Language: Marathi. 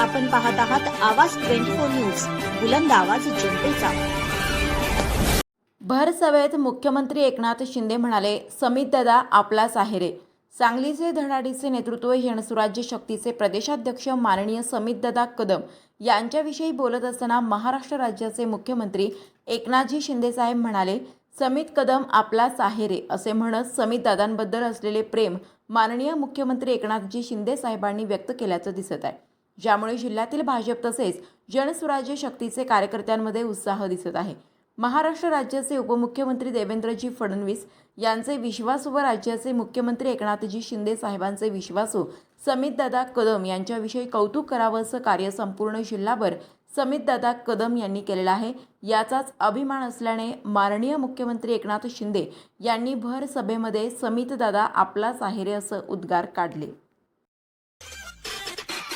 आपण पाहत आहात आवाज ट्वेंटी फोर न्यूज बुलंद आवाज जनतेचा. भर सभेत मुख्यमंत्री एकनाथ शिंदे म्हणाले समित दादा आपलाच आहे रे सांगलीचे धडाडीचे नेतृत्व हिणसुराज्य शक्तीचे प्रदेशाध्यक्ष माननीय समितदादा कदम यांच्याविषयी बोलत असताना महाराष्ट्र राज्याचे मुख्यमंत्री एकनाथजी शिंदेसाहेब म्हणाले समित कदम आपलाच आहे रे असे म्हणत समित दादांबद्दल असलेले प्रेम माननीय मुख्यमंत्री एकनाथजी शिंदे साहेबांनी व्यक्त केल्याचं दिसत आहे. ज्यामुळे जिल्ह्यातील भाजप तसेच जनस्वराज्य शक्तीचे कार्यकर्त्यांमध्ये उत्साह दिसत आहे. महाराष्ट्र राज्याचे उपमुख्यमंत्री देवेंद्रजी फडणवीस यांचे विश्वासू व राज्याचे मुख्यमंत्री एकनाथजी शिंदे साहेबांचे विश्वासू समितदादा कदम यांच्याविषयी कौतुक करावं असं कार्य संपूर्ण जिल्हाभर समितदादा कदम यांनी केलेलं आहे. याचाच अभिमान असल्याने माननीय मुख्यमंत्री एकनाथ शिंदे यांनी भर सभेमध्ये समितदादा आपलाच आहे रे असं उद्गार काढले.